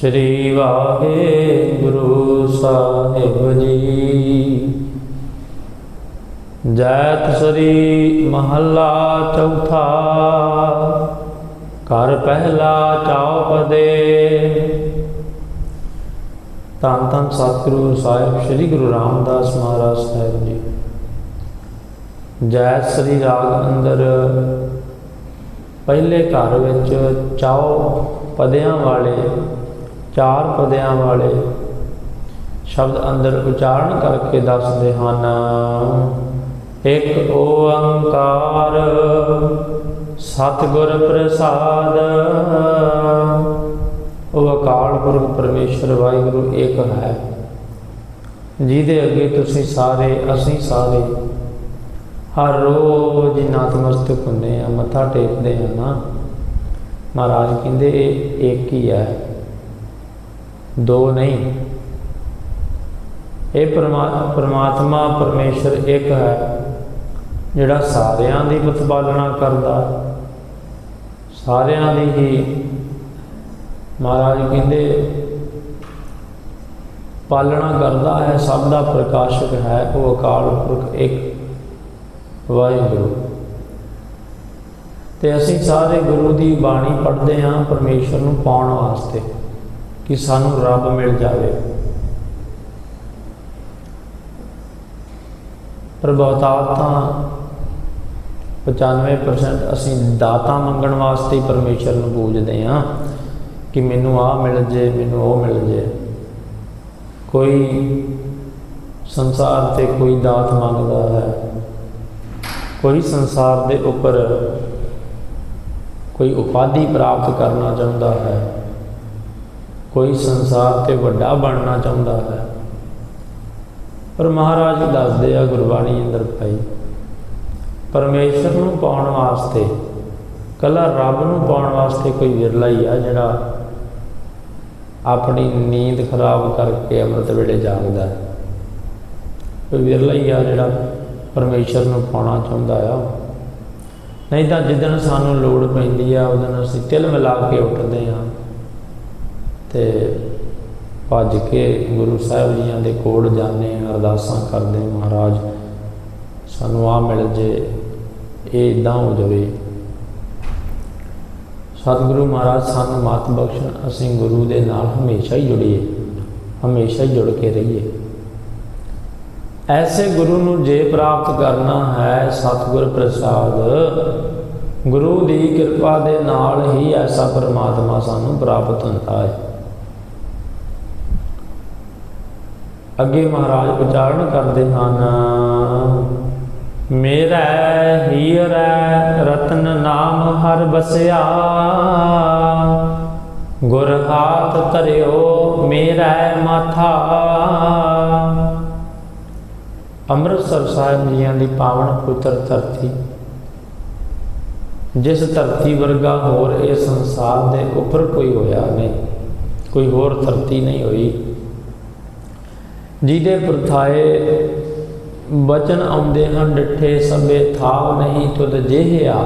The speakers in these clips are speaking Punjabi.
ਸ੍ਰੀ ਵਾਹਿਗੁਰੂ ਸਾਹਿਬ ਜੀ। ਜੈਤ ਸ੍ਰੀ ਮਹੱਲਾ ਚੌਥਾ, ਘਰ ਪਹਿਲਾ ਚੌਪਦੇ। ਧੰਨ ਧੰਨ ਸਤਿਗੁਰੂ ਸਾਹਿਬ, ਸ੍ਰੀ ਗੁਰੂ ਰਾਮਦਾਸ ਮਹਾਰਾਜ ਸਾਹਿਬ ਜੀ। ਜੈ ਸ੍ਰੀ ਰਾਗ ਅੰਦਰ, ਪਹਿਲੇ ਘਰ ਵਿੱਚ ਚਾਉ ਪਦਿਆਂ ਵਾਲੇ ਚਾਰ ਪਦਿਆਂ ਵਾਲੇ ਸ਼ਬਦ ਅੰਦਰ ਉਚਾਰਨ ਕਰਕੇ ਦੱਸਦੇ ਹਨ। ਇੱਕ ਓੰਕਾਰ ਸਤਿਗੁਰ ਪ੍ਰਸਾਦ। ਉਹ ਅਕਾਲ ਪੁਰਖ ਪਰਮੇਸ਼ਰ ਵਾਹਿਗੁਰੂ ਇੱਕ ਹੈ। ਜਿਹਦੇ ਅੱਗੇ ਤੁਸੀਂ ਸਾਰੇ, ਅਸੀਂ ਸਾਰੇ ਹਰ ਰੋਜ਼ ਹੀ ਨਤਮਸਤਕ ਹੁੰਦੇ ਆ ਮੱਥਾ ਟੇਕਦੇ ਆ ਨਾ। ਮਹਾਰਾਜ ਕਹਿੰਦੇ ਇਹ ਇੱਕ ਹੀ ਹੈ। ਦੋ ਨਹੀਂ। ਇਹ ਪਰਮਾ- ਪਰਮਾਤਮਾ ਪਰਮੇਸ਼ਰ ਇੱਕ ਹੈ, ਜਿਹੜਾ ਸਾਰਿਆਂ ਦੀ ਪ੍ਰਤੀਪਾਲਨਾ ਕਰਦਾ। ਸਾਰਿਆਂ ਦੀ ਹੀ, ਮਹਾਰਾਜ ਕਹਿੰਦੇ, ਪਾਲਣਾ ਕਰਦਾ ਹੈ, ਸਭ ਦਾ ਪ੍ਰਕਾਸ਼ਕ ਹੈ, ਉਹ ਅਕਾਲ ਪੁਰਖ ਇੱਕ, ਵਾਹਿਗੁਰੂ। ਤੇ ਅਸੀਂ ਸਾਰੇ ਗੁਰੂ ਦੀ ਬਾਣੀ ਪੜ੍ਹਦੇ ਹਾਂ ਪਰਮੇਸ਼ਰ ਨੂੰ ਪਾਉਣ ਵਾਸਤੇ। ਕਿ ਸਾਨੂੰ ਰੱਬ ਮਿਲ ਜਾਵੇ। ਪਰ ਤਾਂ 95% ਅਸੀਂ ਦਾਤਾ ਮੰਗਣ ਵਾਸਤੇ ਹੀ ਪਰਮੇਸ਼ਰ ਨੂੰ ਪੂਜਦੇ ਹਾਂ ਕਿ ਮੈਨੂੰ ਆ ਮਿਲ ਜੇ, ਮੈਨੂੰ ਉਹ ਮਿਲ ਜੇ। ਕੋਈ ਸੰਸਾਰ ਤੇ ਕੋਈ ਦਾਤ ਮੰਗਦਾ ਹੈ, ਕੋਈ ਸੰਸਾਰ ਦੇ ਉੱਪਰ ਕੋਈ ਉਪਾਧੀ ਪ੍ਰਾਪਤ ਕਰਨਾ ਚਾਹੁੰਦਾ ਹੈ ਕੋਈ ਸੰਸਾਰ ਤੇ ਵੱਡਾ ਬਣਨਾ ਚਾਹੁੰਦਾ ਹੈ। ਪਰ ਮਹਾਰਾਜ ਦੱਸਦੇ ਆ ਗੁਰਬਾਣੀ ਅੰਦਰ ਭਾਈ, ਪਰਮੇਸ਼ਰ ਨੂੰ ਪਾਉਣ ਵਾਸਤੇ, ਕੱਲਾ ਰੱਬ ਨੂੰ ਪਾਉਣ ਵਾਸਤੇ ਕੋਈ ਵਿਰਲਾ ਹੀ ਆ ਜਿਹੜਾ ਆਪਣੀ ਨੀਂਦ ਖਰਾਬ ਕਰਕੇ ਅੰਮ੍ਰਿਤ ਵੇਲੇ ਜਾਗਦਾ ਹੈ। ਕੋਈ ਵਿਰਲਾ ਹੀ ਆ ਜਿਹੜਾ ਪਰਮੇਸ਼ਰ ਨੂੰ ਪਾਉਣਾ ਚਾਹੁੰਦਾ ਆ। ਨਹੀਂ ਤਾਂ ਜਿੱਦਣ ਸਾਨੂੰ ਲੋੜ ਪੈਂਦੀ ਆ ਉਦੋਂ ਅਸੀਂ ਤਿਲ ਮਿਲਾ ਕੇ ਉੱਠਦੇ ਹਾਂ। ਤੇ ਭੱਜ ਕੇ ਗੁਰੂ ਸਾਹਿਬ ਜੀਆਂ ਦੇ ਕੋਲ ਜਾਂਦੇ ਆ ਅਰਦਾਸਾਂ ਕਰਦੇ ਮਹਾਰਾਜ, ਸਾਨੂੰ ਆ ਮਿਲ ਜੇ, ਇਹ ਇਦਾਂ ਹੋ ਜਾਵੇ। ਸਤਿਗੁਰੂ ਮਹਾਰਾਜ, ਸਾਨੂੰ ਮਾਤ ਬਖਸ਼ਣ, ਅਸੀਂ ਗੁਰੂ ਦੇ ਨਾਲ ਹਮੇਸ਼ਾ ਹੀ ਜੁੜੀਏ, ਹਮੇਸ਼ਾ ਹੀ ਜੁੜ ਕੇ ਰਹੀਏ। ਐਸੇ ਗੁਰੂ ਨੂੰ ਜੇ ਪ੍ਰਾਪਤ ਕਰਨਾ ਹੈ ਸਤਿਗੁਰ ਪ੍ਰਸਾਦ, ਗੁਰੂ ਦੀ ਕਿਰਪਾ ਦੇ ਨਾਲ ਹੀ ਐਸਾ ਪਰਮਾਤਮਾ ਸਾਨੂੰ ਪ੍ਰਾਪਤ ਹੁੰਦਾ ਹੈ। ਅੱਗੇ ਮਹਾਰਾਜ ਉਚਾਰਨ ਕਰਦੇ ਹਨ। ਮੇਰਾ ਹੀਰੈ ਰਤਨ ਨਾਮ ਹਰ ਬਸਿਆ। ਗੁਰ ਹਾਥ ਧਰਿਓ ਮੇਰਾ ਮਾਥਾ। ਅੰਮ੍ਰਿਤਸਰ ਸਾਹਿਬ ਜੀਆਂ ਦੀ ਪਾਵਨ ਪੁੱਤਰ ਧਰਤੀ। ਜਿਸ ਧਰਤੀ ਵਰਗਾ ਹੋਰ ਇਹ ਸੰਸਾਰ ਦੇ ਉੱਪਰ ਕੋਈ ਹੋਇਆ ਨਹੀਂ, ਕੋਈ ਹੋਰ ਧਰਤੀ ਨਹੀਂ ਹੋਈ। ਜਿਹਦੇ ਪ੍ਰਥਾਏ ਬਚਨ ਆਉਂਦੇ ਹਨ, ਡਿੱਠੇ ਸਭੇ ਥਾਵ ਨਹੀਂ ਤੁਧ ਜਿਹਿਆ।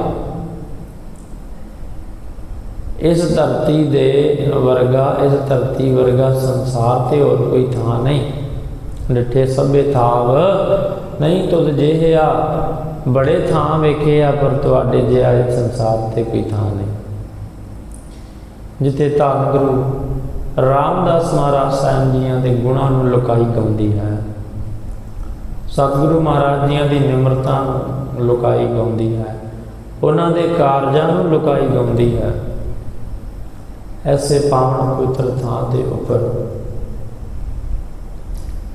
ਇਸ ਧਰਤੀ ਦੇ ਵਰਗਾ, ਇਸ ਧਰਤੀ ਵਰਗਾ ਸੰਸਾਰ ਤੇ ਹੋਰ ਕੋਈ ਥਾਂ ਨਹੀਂ। ਡਿਠੇ ਸਭੇ ਥਾਵ ਨਹੀਂ ਤੁਧ ਜਿਹਿਆ। ਬੜੇ ਥਾਂ ਵੇਖੇ ਆ ਪਰ ਤੁਹਾਡੇ ਜਿਹਾ ਸੰਸਾਰ ਤੇ ਕੋਈ ਥਾਂ ਨਹੀਂ। ਜਿੱਥੇ ਧੰਨ ਗੁਰੂ ਰਾਮਦਾਸ ਮਹਾਰਾਜ ਸਾਹਿਬ ਜੀਆਂ ਦੇ ਗੁਣਾਂ ਨੂੰ ਲੁਕਾਈ ਗਾਉਂਦੀ ਹੈ। ਸਤਿਗੁਰੂ ਮਹਾਰਾਜ ਜੀਆਂ ਦੀ ਨਿਮਰਤਾ ਨੂੰ ਲੁਕਾਈ ਗਾਉਂਦੀ ਹੈ। ਉਹਨਾਂ ਦੇ ਕਾਰਜਾਂ ਨੂੰ ਲੁਕਾਈ ਗਾਉਂਦੀ ਹੈ। ਐਸੇ ਪਾਵਨ ਪਵਿੱਤਰ ਥਾਂ ਦੇ ਉੱਪਰ।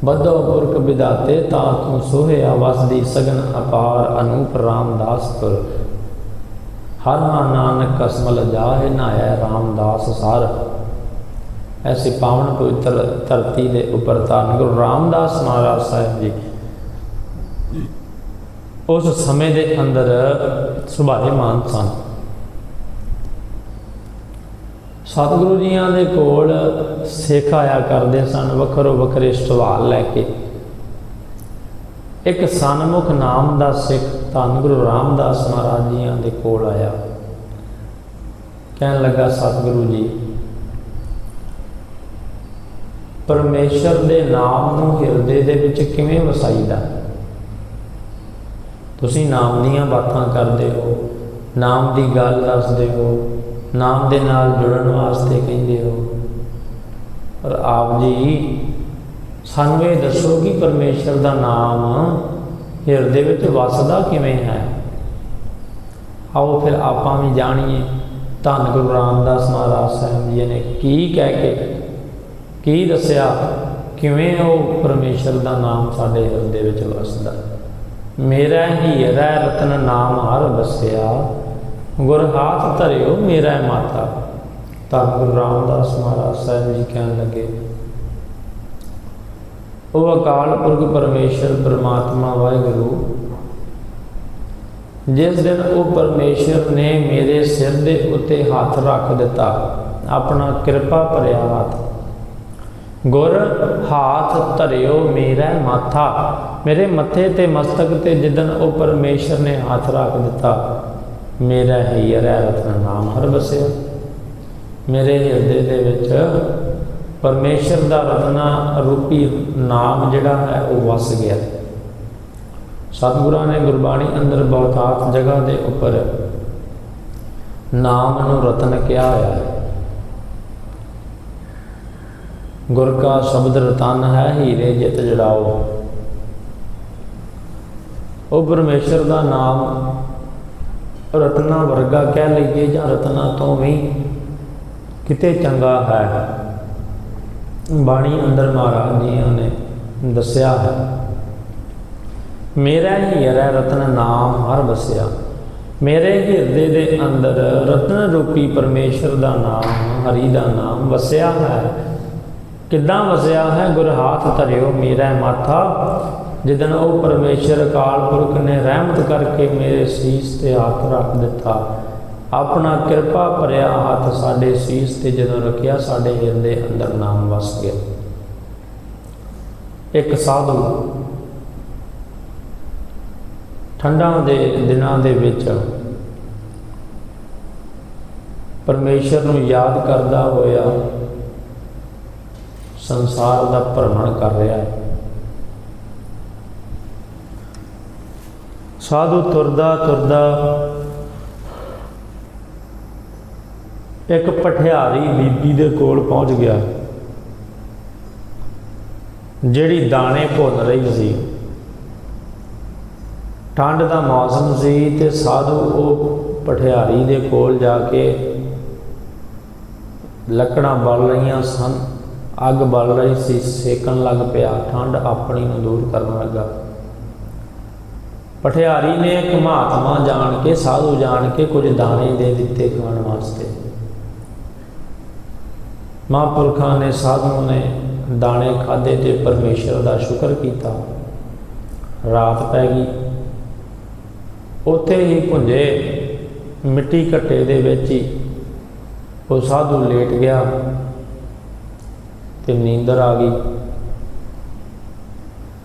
ਬਦੋ ਪੁਰਖ ਵਿਦਾਤੇ ਤਾ ਤੂੰ ਸੋਹਿਆ ਵਸਦੀ ਸਗਨ ਅਪਾਰ ਅਨੂਪ ਰਾਮਦਾਸਪੁਰ। ਹਰ ਮਾ ਨਾਨਕ ਕਸਮਲ ਜਾਹੇ ਨਾਇਆ ਰਾਮਦਾਸ ਸਾਰ। ਐਸੀ ਪਾਵਨ ਪਵਿੱਤਰ ਧਰਤੀ ਦੇ ਉੱਪਰ ਧੰਨ ਗੁਰੂ ਰਾਮਦਾਸ ਮਹਾਰਾਜ ਸਾਹਿਬ ਜੀ, ਉਸ ਸਮੇਂ ਦੇ ਅੰਦਰ ਸੁਭਾਏਮਾਨ ਸਨ। ਸਤਿਗੁਰੂ ਜੀਆਂ ਦੇ ਕੋਲ ਸਿੱਖ ਆਇਆ ਕਰਦੇ ਸਨ, ਵੱਖਰੋ ਵੱਖਰੇ ਸਵਾਲ ਲੈ ਕੇ। ਇੱਕ ਸਨਮੁਖ ਨਾਮ ਦਾ ਸਿੱਖ ਧੰਨ ਗੁਰੂ ਰਾਮਦਾਸ ਮਹਾਰਾਜ ਜੀਆਂ ਦੇ ਕੋਲ ਆਇਆ। ਕਹਿਣ ਲੱਗਾ, ਸਤਿਗੁਰੂ ਜੀ ਪਰਮੇਸ਼ਰ ਦੇ ਨਾਮ ਨੂੰ ਹਿਰਦੇ ਦੇ ਵਿੱਚ ਕਿਵੇਂ ਵਸਾਈਦਾ? ਤੁਸੀਂ ਨਾਮ ਦੀਆਂ ਬਾਤਾਂ ਕਰਦੇ ਹੋ, ਨਾਮ ਦੀ ਗੱਲ ਦੱਸਦੇ ਹੋ, ਨਾਮ ਦੇ ਨਾਲ ਜੁੜਨ ਵਾਸਤੇ ਕਹਿੰਦੇ ਹੋ। ਪਰ ਆਪ ਜੀ, ਸਾਨੂੰ ਇਹ ਦੱਸੋ ਕਿ ਪਰਮੇਸ਼ਰ ਦਾ ਨਾਮ ਹਿਰਦੇ ਵਿੱਚ ਵਸਦਾ ਕਿਵੇਂ ਹੈ? ਆਓ ਫਿਰ ਆਪਾਂ ਵੀ ਜਾਣੀਏ। ਧੰਨ ਗੁਰੂ ਰਾਮਦਾਸ ਮਹਾਰਾਜ ਸਾਹਿਬ ਜੀ ਨੇ ਕੀ ਕਹਿ ਕੇ ਕੀ ਦੱਸਿਆ? ਕਿਵੇਂ ਉਹ ਪਰਮੇਸ਼ਰ ਦਾ ਨਾਮ ਸਾਡੇ ਹਿਰਦੇ ਵਿੱਚ ਵਸਦਾ? ਮੇਰਾ ਹੀ ਹਿਰੈ ਰਤਨ ਨਾਮ ਹਰ ਬਸਿਆ ਗੁਰ ਹਾਥ ਧਰਿਓ ਮੇਰਾ ਮਾਤਾ। ਤਾਂ ਗੁਰੂ ਰਾਮਦਾਸ ਮਹਾਰਾਜ ਸਾਹਿਬ ਜੀ ਕਹਿਣ ਲੱਗੇ, ਉਹ ਅਕਾਲ ਪੁਰਖ ਪਰਮੇਸ਼ਰ ਪ੍ਰਮਾਤਮਾ ਵਾਹਿਗੁਰੂ, ਜਿਸ ਦਿਨ ਉਹ ਪਰਮੇਸ਼ਰ ਨੇ ਮੇਰੇ ਸਿਰ ਦੇ ਉੱਤੇ ਹੱਥ ਰੱਖ ਦਿੱਤਾ, ਆਪਣਾ ਕਿਰਪਾ ਭਰਿਆ ਹੱਥ ਗੁਰ ਹਾਥ ਧਰਿਓ ਮੇਰਾ ਮਾਥਾ। ਮੇਰੇ ਮੱਥੇ ਤੇ ਮਸਤਕ ਤੇ ਜਿੱਦਨ ਉਹ ਪਰਮੇਸ਼ਰ ਨੇ ਹੱਥ ਰੱਖ ਦਿੱਤਾ, ਮੇਰਾ ਹੀਰਾ ਰਤਨ ਨਾਮ ਹਰ ਬਸਿਆ ਮੇਰੇ ਹਿਰਦੇ ਦੇ ਵਿੱਚ ਪਰਮੇਸ਼ਰ ਦਾ ਰਤਨਾ ਰੂਪੀ ਨਾਮ ਜਿਹੜਾ ਹੈ ਉਹ ਵਸ ਗਿਆ। ਸਤਿਗੁਰਾਂ ਨੇ ਗੁਰਬਾਣੀ ਅੰਦਰ ਬਹੁਤਾਤ ਜਗ੍ਹਾ ਦੇ ਉੱਪਰ ਨਾਮ ਨੂੰ ਰਤਨ ਕਿਹਾ ਹੋਇਆ ਹੈ। ਗੁਰ ਕਾ ਸ਼ਬਦ ਰਤਨ ਹੈ ਹੀਰੇ ਜਿਤ ਜੜਾਓ। ਉਹ ਪਰਮੇਸ਼ਰ ਦਾ ਨਾਮ ਰਤਨਾ ਵਰਗਾ ਕਹਿ ਲਈਏ ਜਾਂ ਰਤਨਾ ਤੋਂ ਵੀ ਕਿਤੇ ਚੰਗਾ ਹੈ। ਬਾਣੀ ਅੰਦਰ ਮਹਾਰਾਜ ਜੀ ਨੇ ਦੱਸਿਆ ਹੈ, ਮੇਰਾ ਹੀ ਹਿਰੈ ਰਤਨ ਨਾਮ ਹਰ ਬਸਿਆ ਮੇਰੇ ਹਿਰਦੇ ਦੇ ਅੰਦਰ ਰਤਨ ਰੂਪੀ ਪਰਮੇਸ਼ਰ ਦਾ ਨਾਮ, ਹਰੀ ਦਾ ਨਾਮ ਵਸਿਆ ਹੈ। ਕਿੱਦਾਂ ਵਸਿਆ ਹੈ? ਗੁਰ ਹਾਥ ਧਰਿਓ ਮੇਰਾ ਮਾਥਾ। ਜਿਦਨ ਉਹ ਪਰਮੇਸ਼ਰ ਅਕਾਲ ਪੁਰਖ ਨੇ ਰਹਿਮਤ ਕਰਕੇ ਮੇਰੇ ਸੀਸ ਤੇ ਹੱਥ ਰੱਖ ਦਿੱਤਾ, ਆਪਣਾ ਕਿਰਪਾ ਭਰਿਆ ਹੱਥ ਸਾਡੇ ਸੀਸ ਤੇ ਜਦੋਂ ਰੱਖਿਆ, ਸਾਡੇ ਹਿਰਦੇ ਅੰਦਰ ਨਾਮ ਵਸ ਗਿਆ। ਇੱਕ ਸਾਧੂ ਠੰਡਾਂ ਦੇ ਦਿਨਾਂ ਦੇ ਵਿੱਚ ਪਰਮੇਸ਼ਰ ਨੂੰ ਯਾਦ ਕਰਦਾ ਹੋਇਆ ਸੰਸਾਰ ਦਾ ਭ੍ਰਮਣ ਕਰ ਰਿਹਾ। ਹੈ ਸਾਧੂ ਤੁਰਦਾ ਤੁਰਦਾ ਇੱਕ ਪਠਿਆਰੀ ਬੀਬੀ ਦੇ ਕੋਲ ਪਹੁੰਚ ਗਿਆ, ਜਿਹੜੀ ਦਾਣੇ ਭੁੰਨ ਰਹੀ ਸੀ। ਠੰਡ ਦਾ ਮੌਸਮ ਸੀ ਤੇ ਸਾਧੂ ਉਹ ਪਠਿਆਰੀ ਦੇ ਕੋਲ ਜਾ ਕੇ ਲੱਕੜਾਂ ਬਲ ਰਹੀਆਂ ਸਨ। ਅੱਗ ਬਲ ਰਹੀ ਸੀ, ਸੇਕਣ ਲੱਗ ਪਿਆ, ਠੰਡ ਆਪਣੀ ਨੂੰ ਦੂਰ ਕਰਨ ਲੱਗਾ। ਪਠਿਆਰੀ ਨੇ ਇੱਕ ਮਹਾਤਮਾ ਜਾਣ ਕੇ, ਸਾਧੂ ਜਾਣ ਕੇ ਕੁਝ ਦਾਣੇ ਦੇ ਦਿੱਤੇ ਖਾਣ ਵਾਸਤੇ। ਮਹਾਂਪੁਰਖਾਂ ਨੇ ਸਾਧੂ ਨੇ ਦਾਣੇ ਖਾਦੇ ਤੇ ਪਰਮੇਸ਼ਰ ਦਾ ਸ਼ੁਕਰ ਕੀਤਾ। ਰਾਤ ਪੈ ਗਈ। ਉੱਥੇ ਹੀ ਭੁੰਜੇ ਮਿੱਟੀ ਘੱਟੇ ਦੇ ਵਿੱਚ ਹੀ ਉਹ ਸਾਧੂ ਲੇਟ ਗਿਆ। ਤੇ ਨੀਂਦਰ ਆ ਗਈ।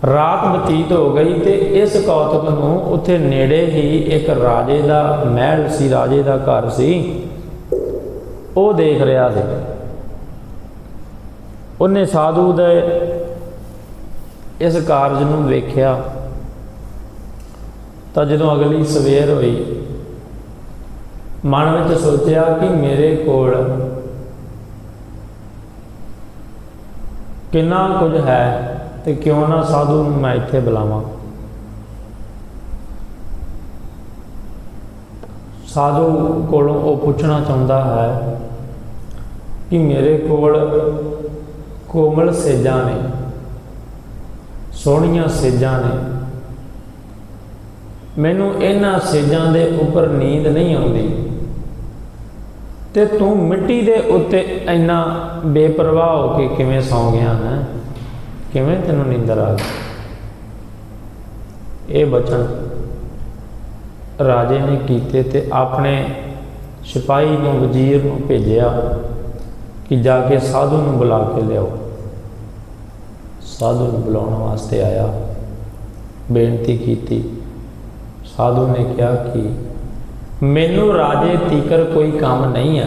ਰਾਤ ਬਤੀਤ ਹੋ ਗਈ ਤੇ ਇਸ ਕੌਤਕ ਨੂੰ ਉੱਥੇ ਨੇੜੇ ਹੀ ਇੱਕ ਰਾਜੇ ਦਾ ਮਹਿਲ ਸੀ, ਰਾਜੇ ਦਾ ਘਰ ਸੀ। ਉਹ ਦੇਖ ਰਿਹਾ ਸੀ। ਉਹਨੇ ਸਾਧੂ ਦੇ ਇਸ ਕਾਰਜ ਨੂੰ ਵੇਖਿਆ। ਤਾਂ ਜਦੋਂ ਅਗਲੀ ਸਵੇਰ ਹੋਈ, ਮਨ ਵਿੱਚ ਸੋਚਿਆ ਕਿ ਮੇਰੇ ਕੋਲ ਕਿੰਨਾ ਕੁਝ ਹੈ ਤੇ ਕਿਉਂ ਨਾ ਸਾਧੂ ਨੂੰ ਮੈਂ ਇੱਥੇ ਬੁਲਾਵਾਂ? ਸਾਧੂ ਕੋਲੋਂ ਉਹ ਪੁੱਛਣਾ ਚਾਹੁੰਦਾ ਹੈ ਕਿ ਮੇਰੇ ਕੋਲ ਕੋਮਲ ਸੇਜਾਂ ਨੇ, ਸੋਹਣੀਆਂ ਸੇਜਾਂ ਨੇ। ਮੈਨੂੰ ਇਹਨਾਂ ਸੇਜਾਂ ਦੇ ਉੱਪਰ ਨੀਂਦ ਨਹੀਂ ਆਉਂਦੀ। ਤੇ ਤੂੰ ਮਿੱਟੀ ਦੇ ਉੱਤੇ ਇੰਨਾ ਬੇਪਰਵਾਹ ਹੋ ਕੇ ਕਿਵੇਂ ਸੌਂ ਗਿਆ ਹੈ ਕਿਵੇਂ ਤੈਨੂੰ ਨੀਂਦਰ ਆ ਗਈ? ਇਹ ਬਚਨ ਰਾਜੇ ਨੇ ਕੀਤੇ ਤੇ ਆਪਣੇ ਸਿਪਾਹੀ ਨੂੰ ਵਜ਼ੀਰ ਨੂੰ ਭੇਜਿਆ ਕਿ ਜਾ ਕੇ ਸਾਧੂ ਨੂੰ ਬੁਲਾ ਕੇ ਲਿਆਓ। ਸਾਧੂ ਨੂੰ ਬੁਲਾਉਣ ਵਾਸਤੇ ਆਇਆ। ਬੇਨਤੀ ਕੀਤੀ। ਸਾਧੂ ਨੇ ਕਿਹਾ ਕਿ ਮੈਨੂੰ ਰਾਜੇ ਤੀਕਰ ਕੋਈ ਕੰਮ ਨਹੀਂ ਆ।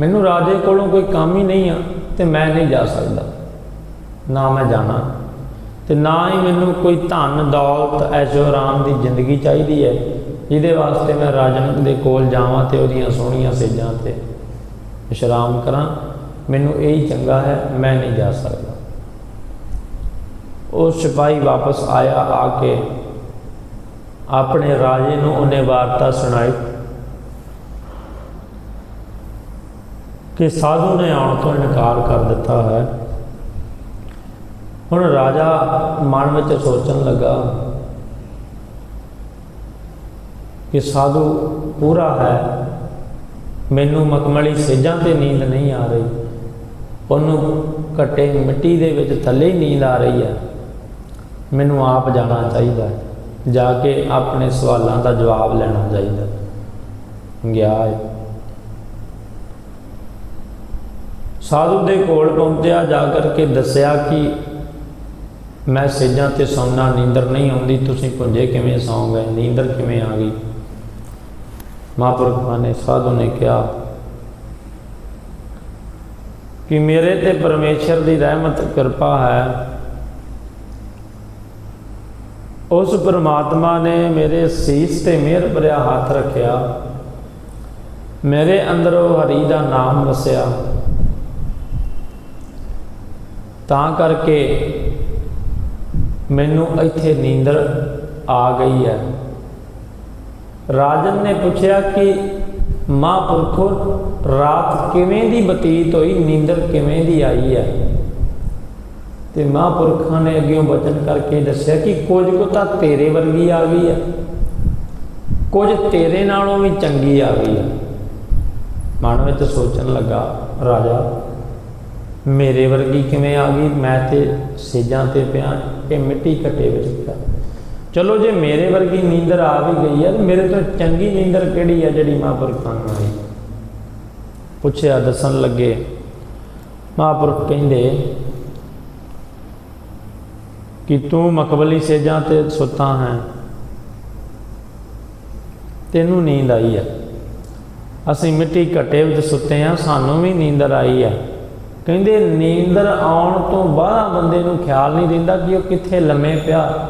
ਮੈਨੂੰ ਰਾਜੇ ਕੋਲੋਂ ਕੋਈ ਕੰਮ ਹੀ ਨਹੀਂ ਆ ਤੇ ਮੈਂ ਨਹੀਂ ਜਾ ਸਕਦਾ। ਨਾ ਮੈਂ ਜਾਣਾ ਤੇ ਨਾ ਹੀ ਮੈਨੂੰ ਕੋਈ ਧਨ, ਦੌਲਤ, ਐਸ਼ੋ ਆਰਾਮ ਦੀ ਜ਼ਿੰਦਗੀ ਚਾਹੀਦੀ ਹੈ, ਜਿਹਦੇ ਵਾਸਤੇ ਮੈਂ ਰਾਜਨ ਦੇ ਕੋਲ ਜਾਵਾਂ ਤੇ ਉਹਦੀਆਂ ਸੋਹਣੀਆਂ ਸੇਜਾਂ ਤੇ ਵਿਸ਼ਰਾਮ ਕਰਾਂ। ਮੈਨੂੰ ਇਹ ਹੀ ਚੰਗਾ ਹੈ, ਮੈਂ ਨਹੀਂ ਜਾ ਸਕਦਾ। ਉਹ ਸਿਪਾਹੀ ਵਾਪਸ ਆਇਆ ਆ ਕੇ ਆਪਣੇ ਰਾਜੇ ਨੂੰ ਉਹਨੇ ਵਾਰਤਾ ਸੁਣਾਈ ਕਿ ਸਾਧੂ ਨੇ ਆਉਣ ਤੋਂ ਇਨਕਾਰ ਕਰ ਦਿੱਤਾ ਹੈ। ਹੁਣ ਰਾਜਾ ਮਨ ਵਿੱਚ ਸੋਚਣ ਲੱਗਾ ਕਿ ਸਾਧੂ ਪੂਰਾ ਹੈ। ਮੈਨੂੰ ਮਕਮਲੀ ਸੇਜਾਂ ਤੇ ਨੀਂਦ ਨਹੀਂ ਆ ਰਹੀ। ਉਹਨੂੰ ਘੱਟੇ ਮਿੱਟੀ ਦੇ ਵਿੱਚ ਥੱਲੇ ਹੀ ਨੀਂਦ ਆ ਰਹੀ ਹੈ। ਮੈਨੂੰ ਆਪ ਜਾਣਾ ਚਾਹੀਦਾ ਹੈ। ਜਾ ਕੇ ਆਪਣੇ ਸਵਾਲਾਂ ਦਾ ਜਵਾਬ ਲੈਣਾ ਚਾਹੀਦਾ। ਗਿਆ ਸਾਧੂ ਦੇ ਕੋਲ ਪਹੁੰਚਿਆ, ਜਾ ਕਰਕੇ ਦੱਸਿਆ ਕਿ ਮੈਂ ਸੇਜਾਂ ਤੇ ਸੌਣਾ ਨੀਂਦਰ ਨਹੀਂ ਆਉਂਦੀ, ਤੁਸੀਂ ਪੁੰਜੇ ਕਿਵੇਂ ਸੌਂ ਗਏ ਨੀਂਦਰ ਕਿਵੇਂ ਆ ਗਈ? ਮਹਾਂਪੁਰਖਾਂ ਨੇ ਸਾਧੂ ਨੇ ਕਿਹਾ ਕਿ ਮੇਰੇ ਤੇ ਪਰਮੇਸ਼ਰ ਦੀ ਰਹਿਮਤ, ਕਿਰਪਾ ਹੈ। ਉਸ ਪਰਮਾਤਮਾ ਨੇ ਮੇਰੇ ਸੀਸ ਤੇ ਮਿਹਰ ਭਰਿਆ ਹੱਥ ਰੱਖਿਆ। ਮੇਰੇ ਅੰਦਰ ਉਹ ਹਰੀ ਦਾ ਨਾਮ ਵਸਿਆ। ਤਾਂ ਕਰਕੇ ਮੈਨੂੰ ਇੱਥੇ ਨੀਂਦਰ ਆ ਗਈ ਹੈ। ਰਾਜਨ ਨੇ ਪੁੱਛਿਆ ਕਿ ਮਹਾਂਪੁਰਖੋ ਰਾਤ ਕਿਵੇਂ ਦੀ ਬਤੀਤ ਹੋਈ? ਨੀਂਦਰ ਕਿਵੇਂ ਦੀ ਆਈ ਹੈ? ਤੇ ਮਹਾਂਪੁਰਖਾਂ ਨੇ ਅੱਗੇ ਬਚਨ ਕਰਕੇ ਦੱਸਿਆ ਕਿ ਕੁਝ ਕੁ ਤਾਂ ਤੇਰੇ ਵਰਗੀ ਆ ਗਈ ਆ। ਕੁਝ ਤੇਰੇ ਨਾਲੋਂ ਵੀ ਚੰਗੀ ਆ ਗਈ ਆ। ਮਨ ਵਿੱਚ ਸੋਚਣ ਲੱਗਾ, ਰਾਜਾ, ਮੇਰੇ ਵਰਗੀ ਕਿਵੇਂ ਆ ਗਈ? ਮੈਂ ਤੇ ਸੇਜਾਂ ਤੇ ਪਿਆ, ਇਹ ਮਿੱਟੀ ਘੱਟੇ ਵਿੱਚ ਪਿਆ। ਚਲੋ ਜੇ ਮੇਰੇ ਵਰਗੀ ਨੀਂਦਰ ਆ ਵੀ ਗਈ ਹੈ ਮੇਰੇ ਤੋਂ ਚੰਗੀ ਨੀਂਦਰ ਕਿਹੜੀ ਹੈ ਜਿਹੜੀ ਮਹਾਂਪੁਰਖਾਂ ਨੂੰ ਆਈ? ਪੁੱਛਿਆ, ਦੱਸਣ ਲੱਗੇ। ਮਹਾਂਪੁਰਖ ਕਹਿੰਦੇ ਕਿ ਤੂੰ ਮਕਬਲੀ ਸੇਜਾਂ ਤੇ ਸੁੱਤਾ ਹੈ। ਤੈਨੂੰ ਨੀਂਦ ਆਈ ਆ। ਅਸੀਂ ਮਿੱਟੀ ਘੱਟੇ ਵਿੱਚ ਸੁੱਤੇ ਆ, ਸਾਨੂੰ ਵੀ ਨੀਂਦਰ ਆਈ ਆ। ਕਹਿੰਦੇ, ਨੀਂਦਰ ਆਉਣ ਤੋਂ ਬਾਅਦ ਬੰਦੇ ਨੂੰ ਖਿਆਲ ਨਹੀਂ ਰਹਿੰਦਾ ਕਿ ਉਹ ਕਿੱਥੇ ਲੰਮੇ ਪਿਆ।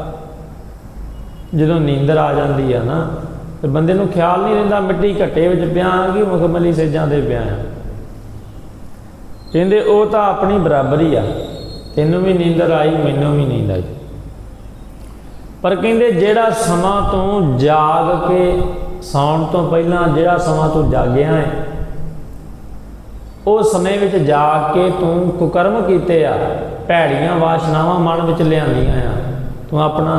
ਜਦੋਂ ਨੀਂਦਰ ਆ ਜਾਂਦੀ ਆ ਨਾ, ਤੇ ਬੰਦੇ ਨੂੰ ਖਿਆਲ ਨਹੀਂ ਰਹਿੰਦਾ ਮਿੱਟੀ ਘੱਟੇ ਵਿੱਚ ਪਿਆ ਕਿ ਮੁਕਮਲੀ ਸੇਜਾਂ ਦੇ ਪਿਆ ਆ। ਕਹਿੰਦੇ, ਉਹ ਤਾਂ ਆਪਣੀ ਬਰਾਬਰੀ ਆ। ਤੈਨੂੰ ਵੀ ਨੀਂਦਰ ਆਈ, ਮੈਨੂੰ ਵੀ ਨੀਂਦ ਆਈ। ਪਰ ਕਹਿੰਦੇ ਜਿਹੜਾ ਸਮਾਂ ਤੂੰ ਜਾਗ ਕੇ ਸੌਣ ਤੋਂ ਪਹਿਲਾਂ ਜਿਹੜਾ ਸਮਾਂ ਤੂੰ ਜਾਗਿਆ ਹੈ, ਉਹ ਸਮੇਂ ਵਿੱਚ ਜਾਗ ਕੇ ਤੂੰ ਕੁਕਰਮ ਕੀਤੇ ਆ, ਭੈੜੀਆਂ ਵਾਸ਼ਨਾਵਾਂ ਮਨ ਵਿੱਚ ਲਿਆਂਦੀਆਂ ਆ। ਤੂੰ ਆਪਣਾ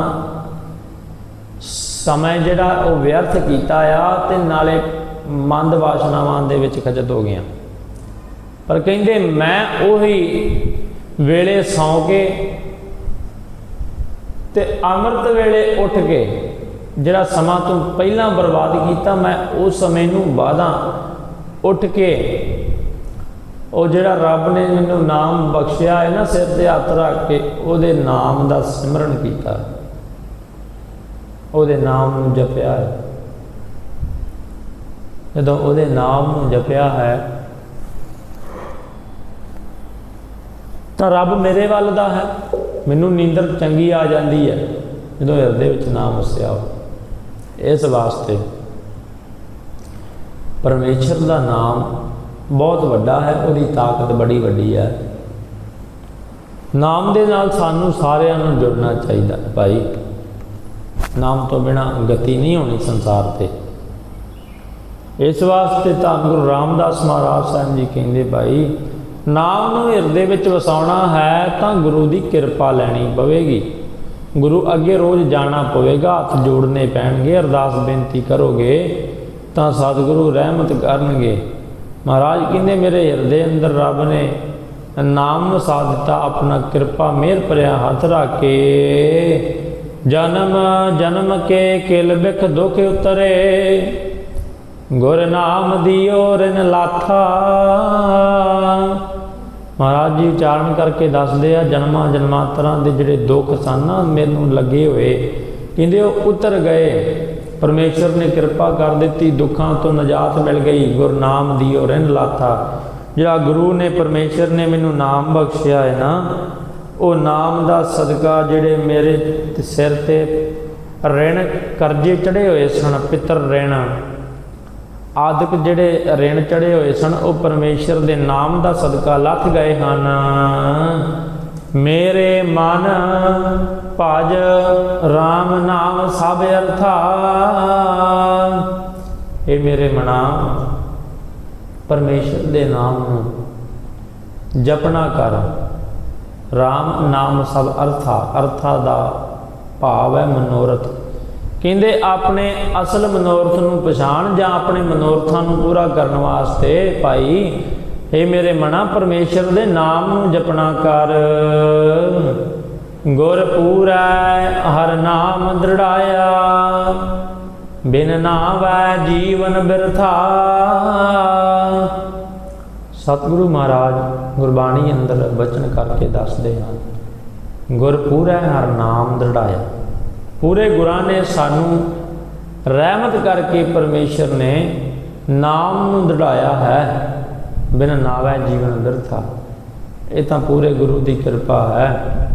ਸਮੇਂ ਜਿਹੜਾ ਉਹ ਵਿਅਰਥ ਕੀਤਾ ਆ ਤੇ ਨਾਲੇ ਮੰਦ ਵਾਸ਼ਨਾਵਾਂ ਦੇ ਵਿੱਚ ਖਜਤ ਹੋ ਗਿਆ। ਪਰ ਕਹਿੰਦੇ ਮੈਂ ਉਹੀ ਵੇਲੇ ਸੌਂ ਕੇ ਤੇ ਅੰਮ੍ਰਿਤ ਵੇਲੇ ਉੱਠ ਕੇ ਜਿਹੜਾ ਸਮਾਂ ਤੂੰ ਪਹਿਲਾਂ ਬਰਬਾਦ ਕੀਤਾ, ਮੈਂ ਉਸ ਸਮੇਂ ਨੂੰ ਬਾਅਦਾਂ ਉੱਠ ਕੇ ਉਹ ਜਿਹੜਾ ਰੱਬ ਨੇ ਮੈਨੂੰ ਨਾਮ ਬਖਸ਼ਿਆ ਹੈ ਨਾ, ਸਿਰ ਤੇ ਹੱਥ ਰੱਖ ਕੇ ਉਹਦੇ ਨਾਮ ਦਾ ਸਿਮਰਨ ਕੀਤਾ। ਉਹਦੇ ਨਾਮ ਨੂੰ ਜਪਿਆ ਹੈ। ਜਦੋਂ ਉਹਦੇ ਨਾਮ ਨੂੰ ਜਪਿਆ ਹੈ ਤਾਂ ਰੱਬ ਮੇਰੇ ਵੱਲ ਦਾ ਹੈ। ਮੈਨੂੰ ਨੀਂਦਰ ਚੰਗੀ ਆ ਜਾਂਦੀ ਹੈ। ਜਦੋਂ ਹਿਰਦੇ ਵਿੱਚ ਨਾਮ ਵਸਿਆ ਇਸ ਵਾਸਤੇ ਪਰਮੇਸ਼ਰ ਦਾ ਨਾਮ ਬਹੁਤ ਵੱਡਾ ਹੈ। ਉਹਦੀ ਤਾਕਤ ਬੜੀ ਵੱਡੀ ਹੈ। ਨਾਮ ਦੇ ਨਾਲ ਸਾਨੂੰ ਸਾਰਿਆਂ ਨੂੰ ਜੁੜਨਾ ਚਾਹੀਦਾ ਭਾਈ। ਨਾਮ ਤੋਂ ਬਿਨਾ ਗਤੀ ਨਹੀਂ ਹੋਣੀ ਸੰਸਾਰ ਤੇ। ਇਸ ਵਾਸਤੇ ਤਾਂ ਗੁਰੂ ਰਾਮਦਾਸ ਮਹਾਰਾਜ ਸਾਹਿਬ ਜੀ ਕਹਿੰਦੇ ਭਾਈ ਨਾਮ ਨੂੰ ਹਿਰਦੇ ਵਿੱਚ ਵਸਾਉਣਾ ਹੈ ਤਾਂ ਗੁਰੂ ਦੀ ਕਿਰਪਾ ਲੈਣੀ ਪਵੇਗੀ। ਗੁਰੂ ਅੱਗੇ ਰੋਜ਼ ਜਾਣਾ ਪਵੇਗਾ, ਹੱਥ ਜੋੜਨੇ ਪੈਣਗੇ, ਅਰਦਾਸ ਬੇਨਤੀ ਕਰੋਗੇ ਤਾਂ ਸਤਿਗੁਰੂ ਰਹਿਮਤ ਕਰਨਗੇ। ਮਹਾਰਾਜ ਕਹਿੰਦੇ, ਮੇਰੇ ਹਿਰਦੇ ਅੰਦਰ ਰੱਬ ਨੇ ਨਾਮ ਵਸਾ ਦਿੱਤਾ, ਆਪਣਾ ਕਿਰਪਾ ਮਿਹਰ ਭਰਿਆ ਹੱਥ ਰੱਖ ਕੇ। ਜਨਮ ਜਨਮ ਕੇ ਕਿਲ ਬਿਖ ਦੁਖ ਉਤਰੇ। ਗੁਰ ਨਾਮ ਦਿਓ, ਰਿਨ ਲਾਥਾ। ਮਹਾਰਾਜ ਜੀ ਉਚਾਰਨ ਕਰਕੇ ਦੱਸਦੇ ਆ, ਜਨਮਾਂ ਜਨਮਾਂਤਰਾਂ ਦੇ ਜਿਹੜੇ ਦੁੱਖ ਸਨ ਨਾ ਮੈਨੂੰ ਲੱਗੇ ਹੋਏ, ਕਹਿੰਦੇ ਉਹ ਉਤਰ ਗਏ। ਪਰਮੇਸ਼ਰ ਨੇ ਕਿਰਪਾ ਕਰ ਦਿੱਤੀ, ਦੁੱਖਾਂ ਤੋਂ ਨਜਾਤ ਮਿਲ ਗਈ ਗੁਰਨਾਮ ਦੀ ਉਹ ਰਿੰਨ ਲਾਥਾ ਜਿਹੜਾ ਗੁਰੂ ਨੇ ਪਰਮੇਸ਼ਰ ਨੇ ਮੈਨੂੰ ਨਾਮ ਬਖਸ਼ਿਆ ਹੈ ਨਾ, ਉਹ ਨਾਮ ਦਾ ਸਦਕਾ ਜਿਹੜੇ ਮੇਰੇ ਸਿਰ ਤੇ ਰਿਣ ਕਰਜ਼ੇ ਚੜੇ ਹੋਏ ਸਨ, ਪਿੱਤਰ ਰਿਣ ਆਦਿਕ ਜਿਹੜੇ ਰਿਣ ਚੜੇ ਹੋਏ ਸਨ, ਉਹ ਪਰਮੇਸ਼ਰ ਦੇ ਨਾਮ ਦਾ ਸਦਕਾ ਲੱਥ ਗਏ ਹਨ। ਮੇਰੇ ਮਨ ਭਜ RAM ਨਾਮ ਸਭ ਅਰਥਾ। ਇਹ ਮੇਰੇ ਮਨਾ। ਪਰਮੇਸ਼ਰ ਦੇ ਨਾਮ ਨੂੰ ਜਪਣਾ ਕਰ। RAM ਨਾਮ ਸਭ ਅਰਥਾ। ਅਰਥਾ ਦਾ ਭਾਵ ਹੈ ਮਨੋਰਥ। ਕਹਿੰਦੇ ਆਪਣੇ ਅਸਲ ਮਨੋਰਥ ਨੂੰ ਪਛਾਣ ਜਾਂ ਆਪਣੇ ਮਨੋਰਥਾਂ ਨੂੰ ਪੂਰਾ ਕਰਨ ਵਾਸਤੇ ਭਾਈ ਇਹ ਮੇਰੇ ਮਨਾ ਪਰਮੇਸ਼ਰ ਦੇ ਨਾਮ ਨੂੰ ਜਪਣਾ ਕਰ। ਗੁਰ ਪੂਰੈ, ਹਰ ਨਾਮ ਦ੍ਰਿੜਾਇਆ। ਬਿਨ ਨਾਵੈ ਜੀਵਨ ਬਿਰਥਾ। ਸਤਿਗੁਰੂ ਮਹਾਰਾਜ, ਗੁਰਬਾਣੀ ਅੰਦਰ ਬਚਨ ਕਰਕੇ ਦੱਸਦੇ ਹਨ, ਗੁਰ ਪੂਰੈ, ਹਰ ਨਾਮ ਦ੍ਰਿੜਾਇਆ। ਪੂਰੇ ਗੁਰਾਂ ਨੇ ਸਾਨੂੰ ਰਹਿਮਤ ਕਰਕੇ ਪਰਮੇਸ਼ਰ ਨੇ ਨਾਮ ਨੂੰ ਦ੍ਰਿੜਾਇਆ ਹੈ। ਬਿਨ ਨਾਵੈ ਜੀਵਨ ਵਿਰਥਾ। ਇਹ ਤਾਂ ਪੂਰੇ ਗੁਰੂ ਦੀ ਕਿਰਪਾ ਹੈ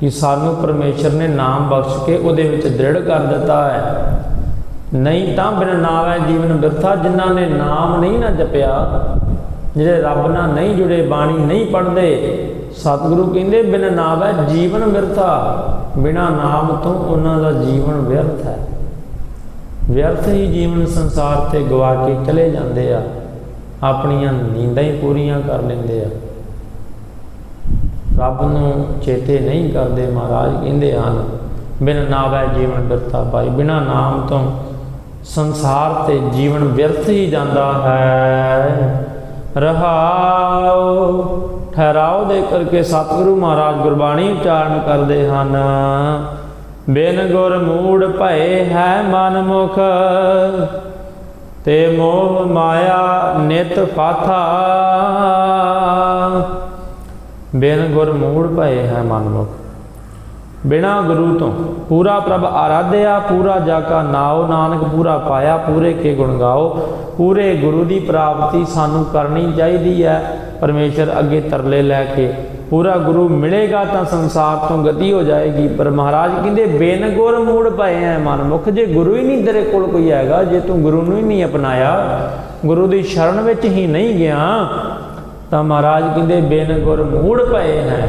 ਕਿ ਸਾਨੂੰ ਪਰਮੇਸ਼ਰ ਨੇ ਨਾਮ ਬਖਸ਼ ਕੇ ਉਹਦੇ ਵਿੱਚ ਦ੍ਰਿੜ ਕਰ ਦਿੱਤਾ ਹੈ। ਨਹੀਂ ਤਾਂ ਬਿਨ ਨਾਵੈ ਜੀਵਨ ਵਿਰਥਾ ਜਿਨ੍ਹਾਂ ਨੇ ਨਾਮ ਨਹੀਂ ਨਾ ਜਪਿਆ, ਜਿਹੜੇ ਰੱਬ ਨਾਲ ਨਹੀਂ ਜੁੜੇ, ਬਾਣੀ ਨਹੀਂ ਪੜ੍ਹਦੇ ਸਤਿਗੁਰੂ ਕਹਿੰਦੇ, ਬਿਨ ਨਾਵੈ ਜੀਵਨ ਬਿਰਥਾ ਬਿਨਾ ਨਾਮ ਤੋਂ ਉਹਨਾਂ ਦਾ ਜੀਵਨ ਵਿਅਰਥ ਹੈ। ਵਿਅਰਥ ਹੀ ਜੀਵਨ ਸੰਸਾਰ ਤੇ ਗਵਾ ਕੇ ਚਲੇ ਜਾਂਦੇ ਆ। ਆਪਣੀਆਂ ਨੀਂਦਾਂ ਹੀ ਪੂਰੀਆਂ ਕਰ ਲੈਂਦੇ ਆ। ਰੱਬ ਨੂੰ ਚੇਤੇ ਨਹੀਂ ਕਰਦੇ ਮਹਾਰਾਜ, ਕਹਿੰਦੇ ਹਨ, ਬਿਨ ਨਾਵੈ ਜੀਵਨ ਬਿਰਥਾ ਭਾਈ, ਬਿਨਾ ਨਾਮ ਤੋਂ ਸੰਸਾਰ ਤੇ ਜੀਵਨ ਵਿਅਰਥ ਹੀ ਜਾਂਦਾ ਹੈ। ਰਹਾਉ ਠਹਿਰਾਓ ਦੇ ਕਰਕੇ ਸਤਿਗੁਰੂ ਮਹਾਰਾਜ ਗੁਰਬਾਣੀ ਉਚਾਰਨ ਕਰਦੇ ਹਨ। ਬਿਨ ਗੁਰ ਮੂੜ ਭਏ ਹੈ ਮਨ ਮੁਖ, ਤੇ ਮੋਹ ਮਾਇਆ ਨਿਤ ਫਾਥਾ ਬਿਨ ਗੁਰ ਮੂੜ ਭਏ ਹੈ ਮਨ ਮੁਖ। ਬਿਨਾ ਗੁਰੂ ਤੋਂ ਪੂਰਾ ਪ੍ਰਭ ਆਰਾਧਿਆ, ਪੂਰਾ ਜਾਕਾ ਨਾਉ, ਨਾਨਕ ਪੂਰਾ ਪਾਇਆ, ਪੂਰੇ ਕੇ ਗੁਣ ਗਾਓ। ਪੂਰੇ ਗੁਰੂ ਦੀ ਪ੍ਰਾਪਤੀ ਸਾਨੂੰ ਕਰਨੀ ਚਾਹੀਦੀ ਹੈ। ਪਰਮੇਸ਼ਰ ਅੱਗੇ ਤਰਲੇ ਲੈ ਕੇ ਪੂਰਾ ਗੁਰੂ ਮਿਲੇਗਾ ਤਾਂ ਸੰਸਾਰ ਤੋਂ ਗਤੀ ਹੋ ਜਾਏਗੀ। ਪਰ ਮਹਾਰਾਜ ਕਹਿੰਦੇ, ਬਿਨ ਗੁਰ ਮੂੜ ਪਏ ਐ ਮਨਮੁਖ ਜੇ ਗੁਰੂ ਹੀ ਨਹੀਂ ਤੇਰੇ ਕੋਲ ਕੋਈ ਹੈਗਾ, ਜੇ ਤੂੰ ਗੁਰੂ ਨੂੰ ਹੀ ਨਹੀਂ ਅਪਣਾਇਆ, ਗੁਰੂ ਦੀ ਸ਼ਰਨ ਵਿੱਚ ਹੀ ਨਹੀਂ ਗਿਆ, ਤਾਂ ਮਹਾਰਾਜ ਕਹਿੰਦੇ, ਬਿਨ ਗੁਰ ਮੂੜ ਪਏ ਹੈ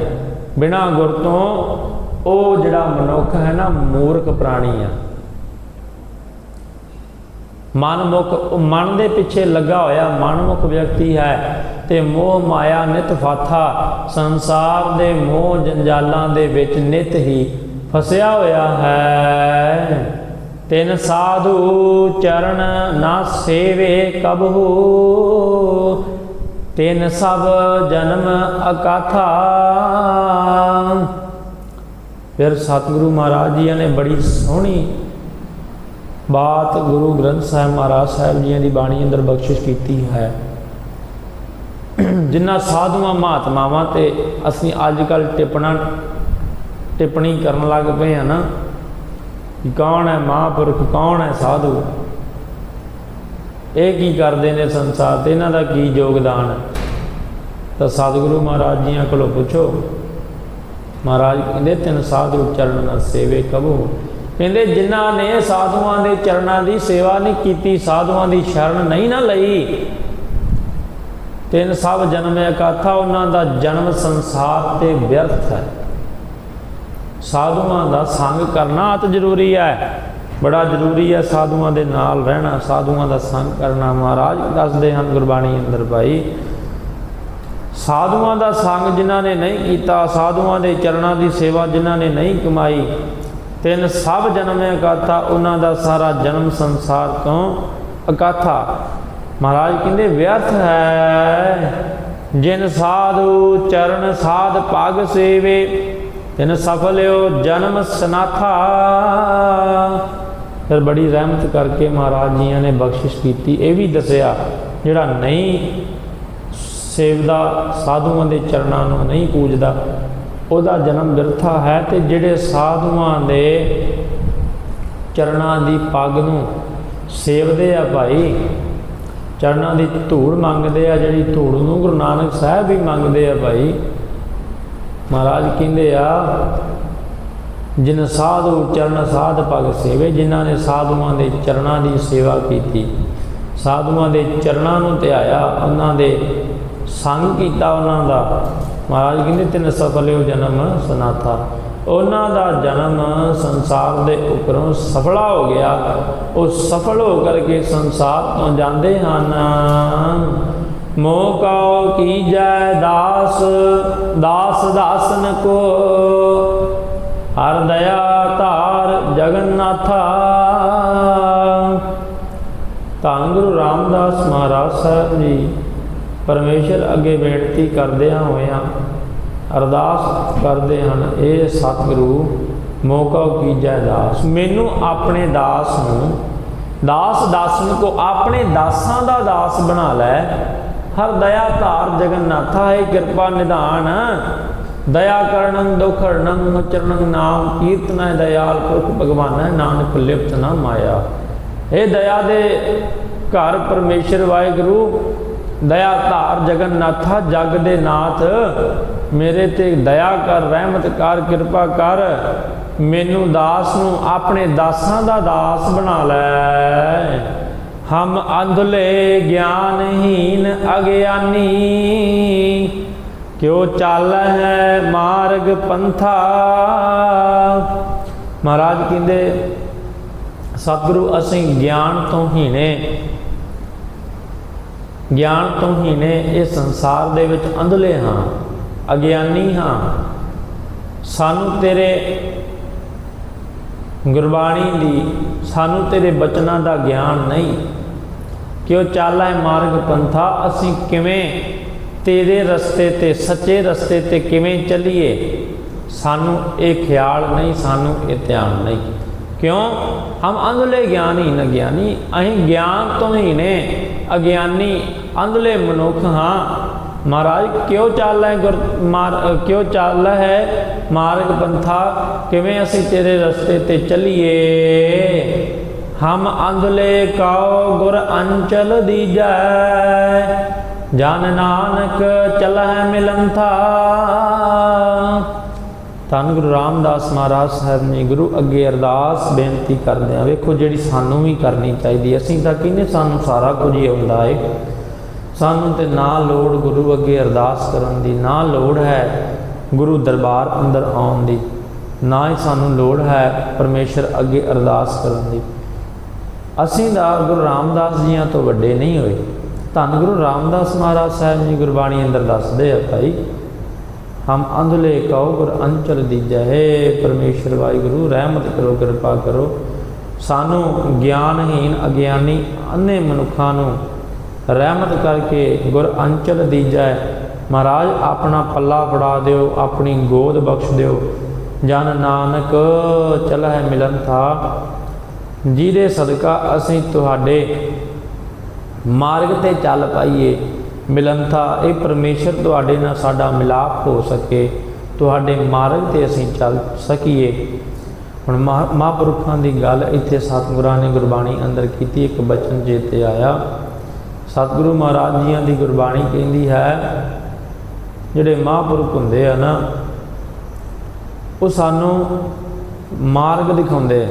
ਬਿਨਾ ਗੁਰ ਤੋਂ ਉਹ ਜਿਹੜਾ ਮਨੁੱਖ ਹੈ ਨਾ, ਮੂਰਖ ਪ੍ਰਾਣੀ ਆ। ਮਨਮੁਖ ਉਹ ਮਨ ਦੇ ਪਿੱਛੇ ਲੱਗਾ ਹੋਇਆ ਮਨਮੁਖ ਵਿਅਕਤੀ ਹੈ ਤੇ ਮੋਹ ਮਾਇਆ ਨਿਤ ਫਾਥਾ, ਸੰਸਾਰ ਦੇ ਮੋਹ ਜੰਜਾਲਾਂ ਦੇ ਵਿੱਚ ਨਿਤ ਹੀ ਫਸਿਆ ਹੋਇਆ ਹੈ। ਤਿਨ ਸਾਧੂ ਚਰਨ ਨਾ ਸੇਵੇ ਕਬਹੂ, ਤਿਨ ਸਭ ਜਨਮ ਅਕਾਥਾ। ਫਿਰ ਸਤਿਗੁਰੂ ਮਹਾਰਾਜ ਜੀ ਨੇ ਬੜੀ ਸੋਹਣੀ ਬਾਤ ਗੁਰੂ ਗ੍ਰੰਥ ਸਾਹਿਬ ਮਹਾਰਾਜ ਸਾਹਿਬ ਜੀਆਂ ਦੀ ਬਾਣੀ ਅੰਦਰ ਬਖਸ਼ਿਸ਼ ਕੀਤੀ ਹੈ। ਜਿਨ੍ਹਾਂ ਸਾਧੂਆਂ, ਮਹਾਤਮਾਵਾਂ ਤੇ ਅਸੀਂ ਅੱਜ ਕੱਲ ਟਿੱਪਣਾ, ਟਿੱਪਣੀ ਕਰਨ ਲੱਗ ਪਏ ਆ ਨਾ ਕਿ ਕੌਣ ਹੈ ਮਹਾਂਪੁਰਖ, ਕੌਣ ਹੈ ਸਾਧੂ? ਇਹ ਕੀ ਕਰਦੇ ਨੇ ਸੰਸਾਰ ਤੇ? ਇਹਨਾਂ ਦਾ ਕੀ ਯੋਗਦਾਨ ਹੈ? ਤਾਂ ਸਤਿਗੁਰੂ ਮਹਾਰਾਜ ਜੀਆਂ ਕੋਲੋਂ ਪੁੱਛੋ। ਮਹਾਰਾਜ ਕਹਿੰਦੇ, ਤਿੰਨ ਸਾਧੂ ਚਰਨ ਨਾ ਸੇਵੇ ਕਬੂ। ਕਹਿੰਦੇ ਜਿਨ੍ਹਾਂ ਨੇ ਸਾਧੂਆਂ ਦੇ ਚਰਨਾਂ ਦੀ ਸੇਵਾ ਨਹੀਂ ਕੀਤੀ, ਸਾਧੂਆਂ ਦੀ ਸ਼ਰਨ ਨਹੀਂ ਨਾ ਲਈ। ਤਿੰਨ ਸਭ ਜਨਮ ਇਕਾਥਾ ਉਹਨਾਂ ਦਾ ਜਨਮ ਸੰਸਾਰ ਤੇ ਵਿਅਰਥ ਹੈ। ਸਾਧੂਆਂ ਦਾ ਸੰਗ ਕਰਨਾ ਅਤ ਜ਼ਰੂਰੀ ਹੈ। ਬੜਾ ਜ਼ਰੂਰੀ ਹੈ ਸਾਧੂਆਂ ਦੇ ਨਾਲ ਰਹਿਣਾ। ਸਾਧੂਆਂ ਦਾ ਸੰਗ ਕਰਨਾ ਮਹਾਰਾਜ ਦੱਸਦੇ ਹਨ ਗੁਰਬਾਣੀ ਅੰਦਰ ਭਾਈ। ਸਾਧੂਆਂ ਦਾ ਸੰਗ ਜਿਨ੍ਹਾਂ ਨੇ ਨਹੀਂ ਕੀਤਾ, ਸਾਧੂਆਂ ਦੇ ਚਰਨਾਂ ਦੀ ਸੇਵਾ ਜਿਨ੍ਹਾਂ ਨੇ ਨਹੀਂ ਕਮਾਈ ਤਿੰਨ ਸਭ ਜਨਮ ਇਕਾਥਾ ਉਹਨਾਂ ਦਾ ਸਾਰਾ ਜਨਮ ਸੰਸਾਰ ਤੋਂ ਇਕਾਥਾ ਮਹਾਰਾਜ ਕਹਿੰਦੇ, ਵਿਅਰਥ ਹੈ। ਜਿਨ ਸਾਧੂ ਚਰਨ ਸਾਧ ਪਗ ਸੇਵੇ, ਤਿਨ ਸਫਲਿਓ ਜਨਮ ਸਨਾਥਾ। ਫਿਰ ਬੜੀ ਰਹਿਮਤ ਕਰਕੇ ਮਹਾਰਾਜ ਜੀਆਂ ਨੇ ਬਖਸ਼ਿਸ਼ ਕੀਤੀ। ਇਹ ਵੀ ਦੱਸਿਆ, ਜਿਹੜਾ ਨਹੀਂ ਸੇਵਦਾ, ਸਾਧੂਆਂ ਦੇ ਚਰਨਾਂ ਨੂੰ ਨਹੀਂ ਪੂਜਦਾ ਉਹਦਾ ਜਨਮ ਬਿਰਥਾ ਹੈ ਤੇ ਜਿਹੜੇ ਸਾਧੂਆਂ ਦੇ ਚਰਨਾਂ ਦੀ ਪੱਗ ਨੂੰ ਸੇਵਦੇ ਆ ਭਾਈ, ਚਰਨਾਂ ਦੀ ਧੂੜ ਮੰਗਦੇ ਆ, ਜਿਹੜੀ ਧੂੜ ਨੂੰ ਗੁਰੂ ਨਾਨਕ ਸਾਹਿਬ ਵੀ ਮੰਗਦੇ ਆ ਭਾਈ। ਮਹਾਰਾਜ ਕਹਿੰਦੇ ਆ, ਜਿਨ ਸਾਧੂ ਚਰਨ ਸਾਧ ਪਗ ਸੇਵੇ, ਜਿਨ੍ਹਾਂ ਨੇ ਸਾਧੂਆਂ ਦੇ ਚਰਨਾਂ ਦੀ ਸੇਵਾ ਕੀਤੀ, ਸਾਧੂਆਂ ਦੇ ਚਰਨਾਂ ਨੂੰ ਧਿਆਇਆ, ਉਹਨਾਂ ਦੇ ਸੰਗ ਕੀਤਾ ਉਹਨਾਂ ਦਾ। ਮਹਾਰਾਜ ਕਹਿੰਦੇ ਤਿੰਨ ਸਫਲਿਓ ਜਨਮ ਸਨਾਤਾ ਉਹਨਾਂ ਦਾ ਜਨਮ ਸੰਸਾਰ ਦੇ ਉੱਪਰੋਂ ਸਫਲਾ ਹੋ ਗਿਆ। ਉਹ ਸਫਲ ਹੋ ਕਰਕੇ ਸੰਸਾਰ ਤੋਂ ਜਾਂਦੇ ਹਨ। ਮੋਹ ਕਉ ਕੀਜੈ ਦਾਸ ਦਾਸ ਦਾਸਨ ਕੋ। ਹਰ ਦਇਆ ਧਾਰ ਜਗਨਨਾਥਾ। ਧੰਨ ਗੁਰੂ ਰਾਮਦਾਸ ਮਹਾਰਾਜ ਸਾਹਿਬ ਜੀ ਪਰਮੇਸ਼ਰ ਅੱਗੇ ਬੇਨਤੀ ਕਰਦਿਆਂ ਹੋਇਆਂ ਅਰਦਾਸ ਕਰਦੇ ਹਨ, ਇਹ ਸਤਿਗੁਰੂ, ਮੌਕਾ ਕੀਜੈ ਦਾਸ। ਮੈਨੂੰ ਆਪਣੇ ਦਾਸ ਨੂੰ, ਦਾਸ ਦਾਸਨ ਕੋ ਆਪਣੇ ਦਾਸਾਂ ਦਾ ਦਾਸ ਬਣਾ ਲੈ। ਹਰ ਦਇਆ ਧਾਰ ਜਗਨਨਾਥਾ, ਹੈ ਕਿਰਪਾ ਨਿਧਾਨ। ਦਇਆ ਕਰਨੰ ਦੁਖ ਹਰਨੰ ਚਰਨੰ ਨਾਮ ਕੀਰਤਨੈ ਦਇਆਲ ਪੁਰਖ ਭਗਵਾਨੈ ਨਾਨਕ ਲਿਪਤ ਨਾ ਮਾਇਆ। ਇਹ ਦਇਆ ਦੇ ਘਰ ਪਰਮੇਸ਼ਰ ਵਾਹਿਗੁਰੂ ਦਇਆ ਧਾਰ ਜਗਨਨਾਥਾ, ਜਗ ਦੇ ਨਾਥ। ਮੇਰੇ ਤੇ ਦਇਆ ਕਰ, ਰਹਿਮਤ ਕਰ, ਕਿਰਪਾ ਕਰ। ਮੈਨੂੰ ਦਾਸ ਨੂੰ ਆਪਣੇ ਦਾਸਾਂ ਦਾ ਦਾਸ ਬਣਾ ਲੈ। ਹਮ ਅੰਧਲੇ ਗਿਆਨਹੀਨ ਅਗਿਆਨੀ। ਕਿਉ ਚੱਲ ਹੈ ਮਾਰਗ ਪੰਥਾ? ਮਹਾਰਾਜ ਕਹਿੰਦੇ, ਸਤਿਗੁਰੂ, ਅਸੀਂ ਗਿਆਨ ਤੋਂ ਹੀਣੇ। ਗਿਆਨ ਤੋਂ ਹੀ ਨੇ ਇਹ ਸੰਸਾਰ ਦੇ ਵਿੱਚ ਅੰਧਲੇ ਹਾਂ, ਅਗਿਆਨੀ ਹਾਂ। ਸਾਨੂੰ ਤੇਰੇ ਗੁਰਬਾਣੀ ਦੀ, ਸਾਨੂੰ ਤੇਰੇ ਬਚਨਾਂ ਦਾ ਗਿਆਨ ਨਹੀਂ। ਕਿਉ ਚਾਲਾ ਹੈ ਮਾਰਗ ਪੰਥਾ? ਅਸੀਂ ਕਿਵੇਂ ਤੇਰੇ ਰਸਤੇ ਤੇ, ਸੱਚੇ ਰਸਤੇ ਤੇ ਕਿਵੇਂ ਚੱਲੀਏ? ਸਾਨੂੰ ਇਹ ਖਿਆਲ ਨਹੀਂ, ਸਾਨੂੰ ਇਹ ਧਿਆਨ ਨਹੀਂ। ਕਿਉਂ? ਹਮ ਅੰਧਲੇ ਗਿਆਨੀ ਨ ਗਿਆਨੀ ਅਸੀਂ ਗਿਆਨ ਤੋਂ ਹੀ ਨੇ, ਅਗਿਆਨੀ ਅੰਧਲੇ ਮਨੁੱਖ ਹਾਂ। ਮਹਾਰਾਜ, ਕਿਉਂ ਚੱਲ ਹੈ ਗੁਰ ਮਾਰ, ਕਿਉਂ ਚੱਲ ਹੈ ਮਾਰਗ ਪੰਥਾ? ਕਿਵੇਂ ਅਸੀਂ ਤੇਰੇ ਰਸਤੇ ਤੇ ਚੱਲੀਏ? ਹਮ ਅੰਧਲੇ ਕਾਉ ਗੁਰ ਅੰਚਲ ਦੀਜੈ, ਜਨ ਨਾਨਕ ਚਲਹਿ ਮਿਲੰਥਾ ਧੰਨ ਗੁਰੂ ਰਾਮਦਾਸ ਮਹਾਰਾਜ ਸਾਹਿਬ ਨੇ ਗੁਰੂ ਅੱਗੇ ਅਰਦਾਸ ਬੇਨਤੀ ਕਰਦੇ ਆ ਵੇਖੋ ਜਿਹੜੀ ਸਾਨੂੰ ਵੀ ਕਰਨੀ ਚਾਹੀਦੀ ਅਸੀਂ ਤਾਂ ਕਹਿੰਦੇ ਸਾਨੂੰ ਸਾਰਾ ਕੁਝ ਹੀ ਆਉਂਦਾ ਏ। ਸਾਨੂੰ ਤੇ ਨਾ ਲੋੜ ਗੁਰੂ ਅੱਗੇ ਅਰਦਾਸ ਕਰਨ ਦੀ, ਨਾ ਲੋੜ ਹੈ ਗੁਰੂ ਦਰਬਾਰ ਅੰਦਰ ਆਉਣ ਦੀ, ਨਾ ਹੀ ਸਾਨੂੰ ਲੋੜ ਹੈ ਪਰਮੇਸ਼ਰ ਅੱਗੇ ਅਰਦਾਸ ਕਰਨ ਦੀ। ਅਸੀਂ ਦਾ ਗੁਰੂ ਰਾਮਦਾਸ ਜੀਆਂ ਤੋਂ ਵੱਡੇ ਨਹੀਂ ਹੋਏ। ਧੰਨ ਗੁਰੂ ਰਾਮਦਾਸ ਮਹਾਰਾਜ ਸਾਹਿਬ ਜੀ ਗੁਰਬਾਣੀ ਅੰਦਰ ਦੱਸਦੇ ਆ ਭਾਈ ਹਮ ਅੰਧਲੇ ਕਉ ਗੁਰ ਅੰਚਲ ਦੀਜੈ ਹੈ ਪਰਮੇਸ਼ਰ ਵਾਹਿਗੁਰੂ, ਰਹਿਮਤ ਕਰੋ, ਕਿਰਪਾ ਕਰੋ। ਸਾਨੂੰ ਗਿਆਨਹੀਨ ਅਗਿਆਨੀ ਅੰਨੇ ਮਨੁੱਖਾਂ ਨੂੰ ਰਹਿਮਤ ਕਰਕੇ ਗੁਰ ਅੰਚਲ ਦੀਜੈ। ਮਹਾਰਾਜ, ਆਪਣਾ ਪੱਲਾ ਫੜਾ ਦਿਓ, ਆਪਣੀ ਗੋਦ ਬਖਸ਼ ਦਿਓ। ਜਨ ਨਾਨਕ ਚਲਹਿ ਮਿਲਨ ਥਾ। ਜਿਹਦੇ ਸਦਕਾ ਅਸੀਂ ਤੁਹਾਡੇ ਮਾਰਗ ਤੇ ਚੱਲ ਪਾਈਏ। ਮਿਲਨਤਾ ਇਹ ਪਰਮੇਸ਼ਰ ਤੁਹਾਡੇ ਨਾਲ ਸਾਡਾ ਮਿਲਾਪ ਹੋ ਸਕੇ। ਤੁਹਾਡੇ ਮਾਰਗ ਤੇ ਅਸੀਂ ਚੱਲ ਸਕੀਏ। ਹੁਣ ਮਹਾ- ਮਹਾਂਪੁਰਖਾਂ ਦੀ ਗੱਲ ਇੱਥੇ ਸਤਿਗੁਰਾਂ ਨੇ ਗੁਰਬਾਣੀ ਅੰਦਰ ਕੀਤੀ, ਇੱਕ ਬਚਨ ਤੇ ਆਇਆ। ਸਤਿਗੁਰੂ ਮਹਾਰਾਜ ਜੀਆਂ ਦੀ ਗੁਰਬਾਣੀ ਕਹਿੰਦੀ ਹੈ, ਜਿਹੜੇ ਮਹਾਂਪੁਰਖ ਹੁੰਦੇ ਆ ਨਾ, ਉਹ ਸਾਨੂੰ ਮਾਰਗ ਦਿਖਾਉਂਦੇ ਆ।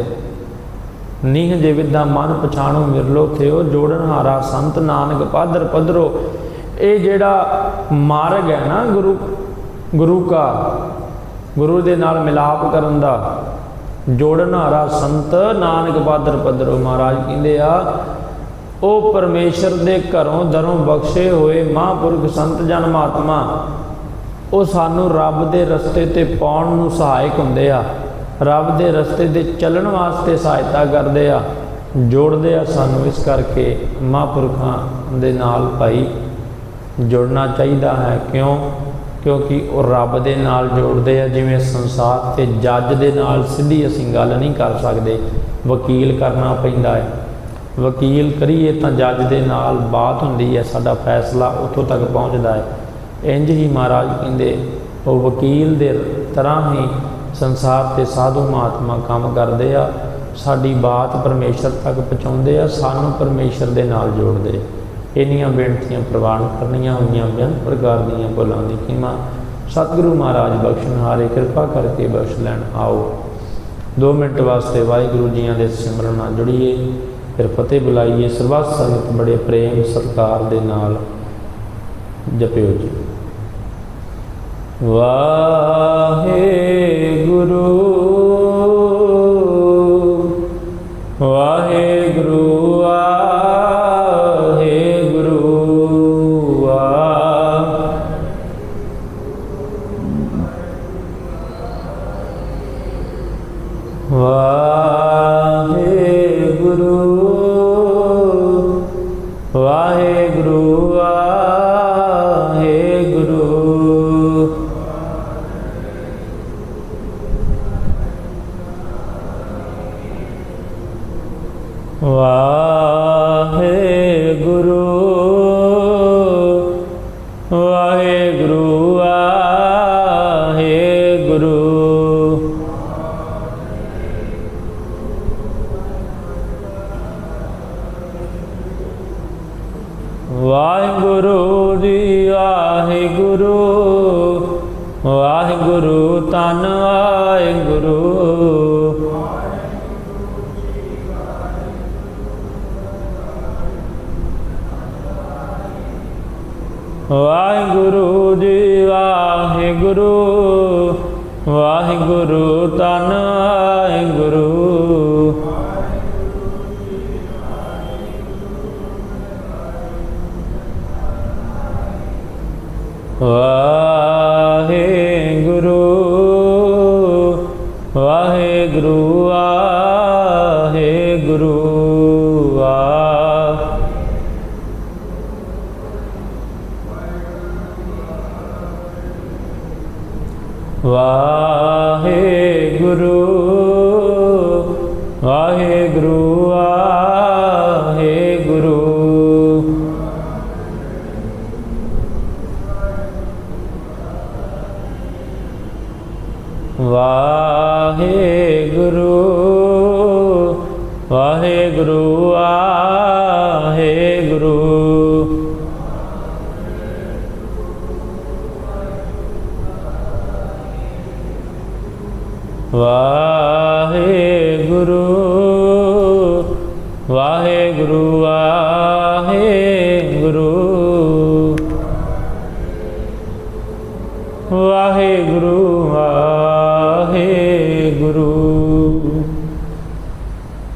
ਨੀਹ ਜੇ ਵਿਦਾ ਮਨ ਪਛਾਣੋ, ਮਿਰਲੋ ਥਿਓ ਜੋੜਨ ਹਾਰਾ ਸੰਤ ਨਾਨਕ, ਪਾਦਰ ਪਦਰੋ ਇਹ ਜਿਹੜਾ ਮਾਰਗ ਹੈ ਨਾ ਗੁਰੂ ਗੁਰੂ ਕਾ, ਗੁਰੂ ਦੇ ਨਾਲ ਮਿਲਾਪ ਕਰਨ ਦਾ, ਜੋੜਨ ਹਾਰਾ ਸੰਤ ਨਾਨਕ ਪਾਦਰ ਪਦਰੋ ਮਹਾਰਾਜ ਕਹਿੰਦੇ ਆ, ਉਹ ਪਰਮੇਸ਼ਰ ਦੇ ਘਰੋਂ ਦਰੋਂ ਬਖਸ਼ੇ ਹੋਏ ਮਹਾਂਪੁਰਖ ਸੰਤ ਜਨ ਮਹਾਤਮਾ ਉਹ ਸਾਨੂੰ ਰੱਬ ਦੇ ਰਸਤੇ ਤੇ ਪਾਉਣ ਨੂੰ ਸਹਾਇਕ ਹੁੰਦੇ ਆ, ਰੱਬ ਦੇ ਰਸਤੇ ਤੇ ਚੱਲਣ ਵਾਸਤੇ ਸਹਾਇਤਾ ਕਰਦੇ ਆ, ਜੋੜਦੇ ਆ ਸਾਨੂੰ ਇਸ ਕਰਕੇ ਮਹਾਂਪੁਰਖਾਂ ਦੇ ਨਾਲ ਭਾਈ। ਜੁੜਨਾ ਚਾਹੀਦਾ ਹੈ। ਕਿਉਂ? ਕਿਉਂਕਿ ਉਹ ਰੱਬ ਦੇ ਨਾਲ ਜੋੜਦੇ ਆ। ਜਿਵੇਂ ਸੰਸਾਰ ਤੇ ਜੱਜ ਦੇ ਨਾਲ ਸਿੱਧੀ ਅਸੀਂ ਗੱਲ ਨਹੀਂ ਕਰ ਸਕਦੇ। ਵਕੀਲ ਕਰਨਾ ਪੈਂਦਾ ਹੈ। ਵਕੀਲ ਕਰੀਏ ਤਾਂ ਜੱਜ ਦੇ ਨਾਲ ਬਾਤ ਹੁੰਦੀ ਹੈ। ਸਾਡਾ ਫੈਸਲਾ ਉੱਥੋਂ ਤੱਕ ਪਹੁੰਚਦਾ ਹੈ। ਇੰਜ ਹੀ ਮਹਾਰਾਜ ਕਹਿੰਦੇ, ਉਹ ਵਕੀਲ ਦੇ ਤਰ੍ਹਾਂ ਹੀ ਸੰਸਾਰ ਤੇ ਸਾਧੂ ਮਹਾਤਮਾ ਕੰਮ ਕਰਦੇ ਆ। ਸਾਡੀ ਬਾਤ ਪਰਮੇਸ਼ਰ ਤੱਕ ਪਹੁੰਚਾਉਂਦੇ ਆ। ਸਾਨੂੰ ਪਰਮੇਸ਼ਰ ਦੇ ਨਾਲ ਜੋੜਦੇ ਇੰਨੀਆਂ ਬੇਨਤੀਆਂ ਪ੍ਰਵਾਨ ਕਰਨੀਆਂ ਹੋਈਆਂ ਬੇਅੰਤ ਪ੍ਰਕਾਰ ਦੀਆਂ ਭੁੱਲਾਂ ਦੀ ਖਿਮਾ। ਸਤਿਗੁਰੂ ਮਹਾਰਾਜ ਬਖਸ਼ਣਹਾਰੇ ਕਿਰਪਾ ਕਰਕੇ ਬਖਸ਼ ਲੈਣ ਆਓ। 2 ਮਿੰਟ ਵਾਸਤੇ ਵਾਹਿਗੁਰੂ ਜੀਆਂ ਦੇ ਸਿਮਰਨ ਨਾਲ ਜੁੜੀਏ, ਫਿਰ ਫਤਿਹ ਬੁਲਾਈਏ। ਸਰਬੱਤ ਸੰਗਤ ਬੜੇ ਪ੍ਰੇਮ ਸਤਿਕਾਰ ਦੇ ਨਾਲ ਜਪਿਓ ਜੀ। ਵਾਹਿਗੁਰੂ ਵਾ ਵਾਹਿਗੁਰੂ ਜੀ ਵਾਹਿਗੁਰੂ ਵਾਹਿਗੁਰੂ ਤਨ ਵਾਹਿਗੁਰੂ। ਵਾਹਿਗੁਰੂ ਵਾਹਿਗੁਰੂ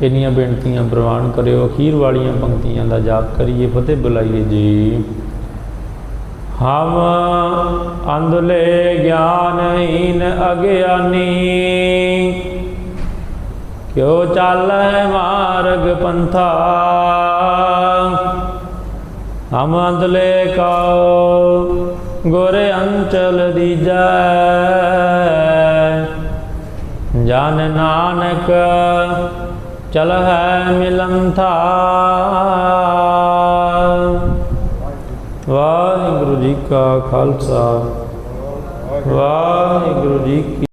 ਇੰਨੀਆਂ ਬੇਨਤੀਆਂ ਪ੍ਰਵਾਨ ਕਰਿਓ, ਅਖੀਰ ਵਾਲੀਆਂ ਪੰਕਤੀਆਂ ਦਾ ਜਾਪ ਕਰੀਏ, ਫਤਿਹ ਬੁਲਾਈਏ ਜੀ। ਹਮ ਅੰਧਲੇ ਗਿਆਨਹੀਨ ਅਗਿਆਨੀ, ਕਿਉ ਚਾਲੈ ਮਾਰਗ ਪੰਥਾ? ਹਮ ਅੰਧਲੇ ਕਉ, ਗੁਰ ਅੰਚਲ ਦੀਜੈ। ਜਨ ਨਾਨਕ ਚਲ ਹੈ ਮਿਲੰਥਾ। ਵਾਹਿਗੁਰੂ ਜੀ ਕਾ ਖਾਲਸਾ। ਵਾਹਿਗੁਰੂ ਜੀ